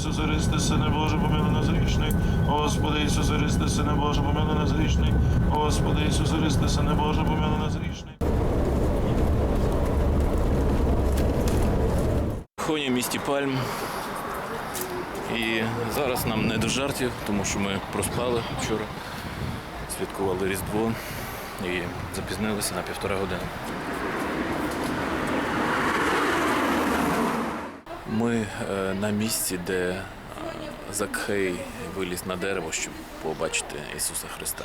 Ісусе Христе, Сине Боже, помилуй нас грішних. Господи Ісусе Христе, Сине Боже, помилуй нас грішних. Господи Ісусе Христе, Сине Боже, помилуй нас грішних. Хоні в місті Пальм. І зараз нам не до жартів, тому що ми проспали вчора, святкували Різдво і запізнилися на півтора години. Ми е, на місці, де е, Закхей виліз на дерево, щоб побачити Ісуса Христа.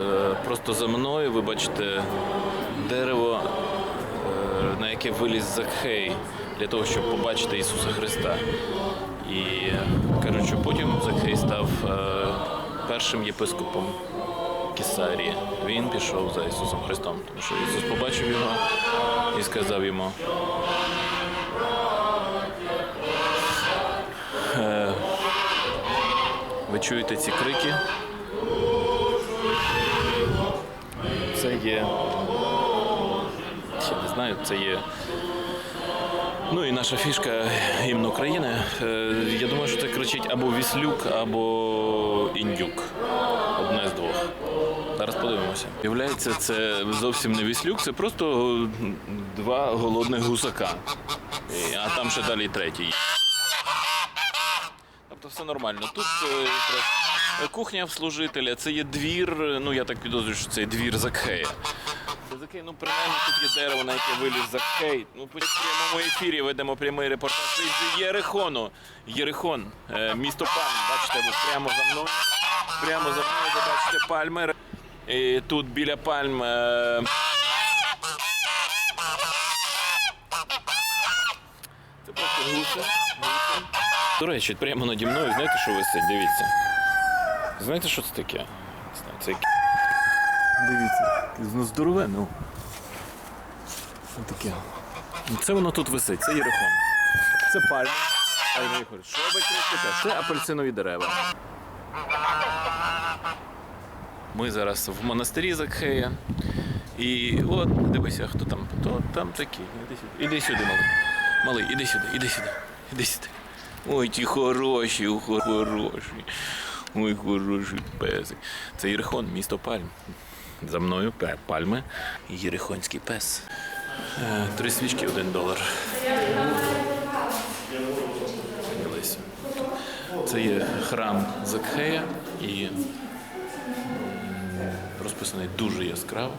Е, Просто за мною ви бачите дерево, на яке виліз Закхей для того, щоб побачити Ісуса Христа. І кажуть, що потім Закхей став першим єпископом Кесарії. Він пішов за Ісусом Христом, тому що Ісус побачив його і сказав йому. е, Ви чуєте ці крики? Це є. Я не знаю, це є. Ну і наша фішка гімн України. Е, Я думаю, що це кричить або Віслюк, або Індюк. Одне з двох. Зараз подивимося. Виявляється, це зовсім не Віслюк, це просто два голодних гусака. А там ще далі третій. Тобто все нормально. Тут е, якраз кухня в служителя, це є двір, е, ну я так підозрюю, що це є двір Закхея. Закхей, ну принаймні тут є дерево, на яке виліз Закхей. Ну, по прямому ефірі ведемо прямий репортаж із Єрихону. Єрихон, е, місто Пальм. Бачите, прямо за мною. Прямо за мною ви бачите пальми. І тут біля пальм. е, Це просто гуси. До речі, прямо наді мною, знаєте, що висить? Дивіться. Знаєте, що це таке? Це Дивіться, ну здорове, ну. Таке? Це воно тут висить, це єрихон. Це пальма. Що ви кричите? Це апельсинові дерева. Ми зараз в монастирі Закхея. І от, дивися, хто там. То там такі. Іди сюди. Іди сюди, малий. Малий, іди сюди, іди сюди, іди сюди. Ой, ті хороші, хороші. Ой, хороший песик. Це Єрихон, місто Пальм. За мною пальми. Єрихонський пес. Е, Три свічки, один долар. Це є храм Закхея і розписаний дуже яскраво.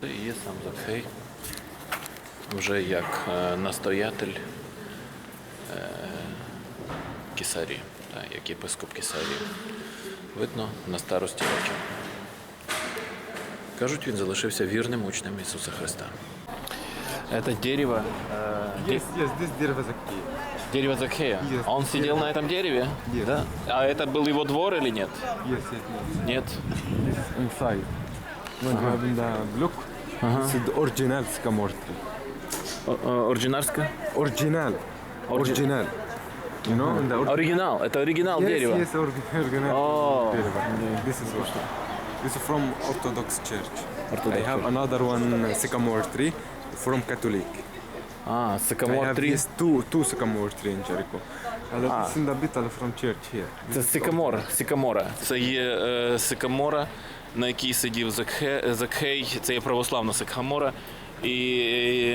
Це є сам Закхей. Вже як е, настоятель е, Кесарії, так, як єпископ Кесарії. Видно на старості років. Кажуть, він залишився вірним учнем Ісуса Христа. Это дерево, э, Yes, yes, this дерево закрыто. дерево Закхея. Yes. Он сидел на этом дереве? Yes. Да? А это был его двор или нет? Yes, yes, yes. Нет. This inside. The look, it's the original sycamore tree. Оригинарское? Original. Original. You know, the Оригинал. Это оригинал yes, дерева. yes, Oh. дерево. This is what. This is from Orthodox Church. Orthodox I have another one uh, sycamore tree from Catholic. А, I сикамор have 3. these two two sycamore tree in Jericho. And Ah. this in the bit from church here. Це сикамор, сикамора. Це є е, сикамора, на якій сидів Закхе, Закхей. Це є православна сикамора. І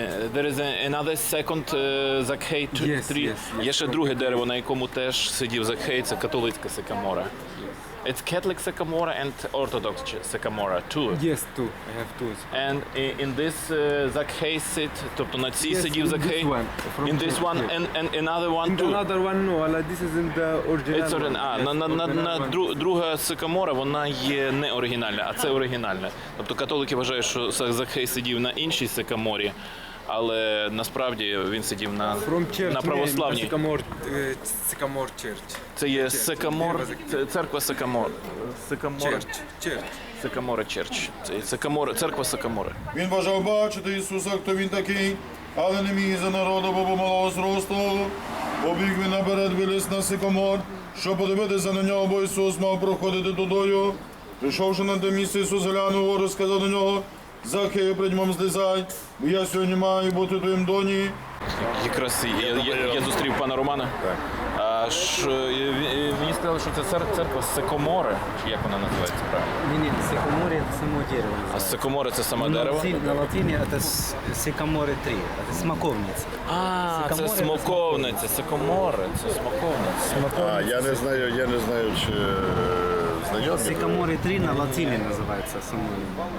е, there is a- another second е, Закхей t- Yes, tree. yes, yes. Є ще друге дерево, на якому теж сидів Закхей, це католицька сикамора. It's Catholic sycamore and Orthodox sycamore too. Yes, two. I have two. And i- in this uh, Zakhay sit, тобто на цій Yes, сидів in Закхей. this one, from In this church, one yes. and, and another one And too. another one, no, like this is in the original. It's origin-. А, Yes, на, на, на, original на one. дру, друга сикамора вона є не оригінальна, а це оригінальна. Тобто католики вважають, що Са- Закхей сидів на іншій сикаморі, але насправді він сидів на, на православній. Uh, Це є це церква. Сикамора, Church. Church. черч. Це є церква сикамори. Він бажав бачити Ісуса, хто він такий, але не міг за народу, бо малого зросту. Побіг він наперед виліз на сикомор, щоб подивитися на нього, бо Ісус мав проходити тудою. Прийшовши на те місце, Ісус глянув гору, сказав до нього, Захею, придьмом злізай, бо я сьогодні маю бути твоїм доні. Якраз я, я, я зустрів пана Романа. Так. А ж, е, е, мені сказали, що це цер- церква Секомори, чи як вона називається правильно? Не, не, сикамори это само дерево. А Секомори це саме на, дерево? латине, на латине это с- сикаморы 3, это смоковница. А, це Сикомори це смоковниця, Секомори, це смоковниця. А, я не знаю, я не знаю, чи е, знайомі. Сикаморы 3 на латине называется само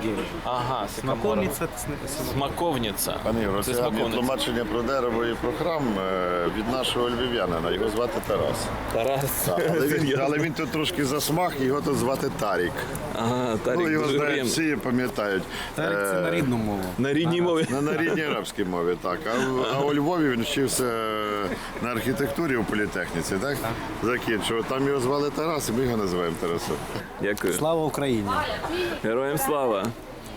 дерево. Ага, Секомори. Смоковница это см- см- Смаковниця. Пане Ігор, це це гарне смоковниця. тлумачення про дерево і про храм е, від нашого львів'янина. Його звати Тарас. Тарас. Так, але, він, але він тут трошки засмах, його тут звати Тарік. Ага, Тарік, ну, його дуже знають приємно. всі пам'ятають. Так, це на рідну мову. На рідній мові. На, на рідній арабській мові, так. А, в- а у Львові він вчився на архітектурі у політехніці, так? Закінчив. Там його звали Тарас, і ми його називаємо Тарасом. Дякую. Слава Україні! Героям слава.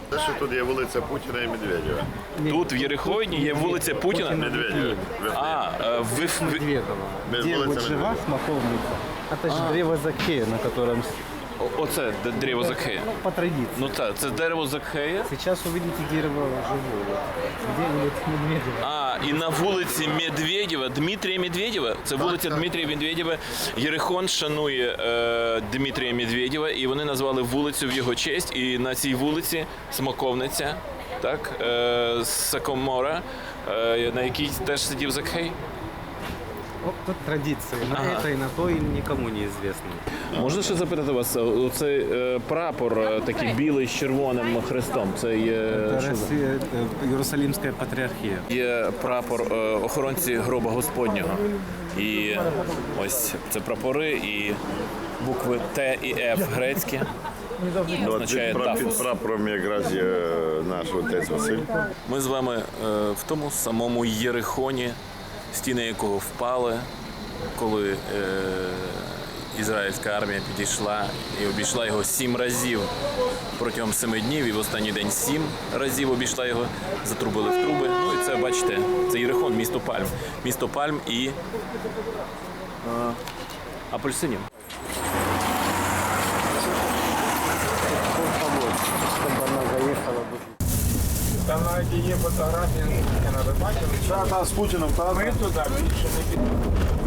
Те, що тут є вулиця Путіна і Медведєва. Тут в Єрихоні є вулиця Путіна. Медведєва. А, в Медведєва. Где вот жива Медведева. смоковница? Это же древо Закея, на котором, оце дерево Закхея. ну, по традиции. Ну так, це дерево Закхея. Сейчас увидите дерево живое. Где улица Медведева? А, і на вулиці Медведєва, Дмитрія Медведєва, це вулиця Дмитрія Медведєва. Єрихон шанує е, Дмитрія Медведєва, і вони назвали вулицю в його честь. І на цій вулиці Смоковниця, так, е, Сакомора, е, на якій теж сидів Закхей. Вот тут традиции. На Ага. это и на то им никому не известно. Можна ще запитати вас, оцей е, прапор е, такий білий з червоним хрестом. Це є, Это Россия, э, Иерусалимская патриархия. є прапор е, охоронці гроба Господнього. І ось це прапори і букви Т і Ф грецькі. Ну, Означає під, пра- під тафос. прапором якраз є наш отець Василь. Ми з вами е, в тому самому Єрихоні, стіни якого впали, коли е, ізраїльська армія підійшла і обійшла його сім разів протягом семи днів, і в останній день сім разів обійшла його, затрубили в труби. Ну і це бачите, це Єрихон, місто Пальм. Місто Пальм і е, апельсинів. Там навіть є фотографії? Та, та, з Путіним, Ми туди більше не підемо.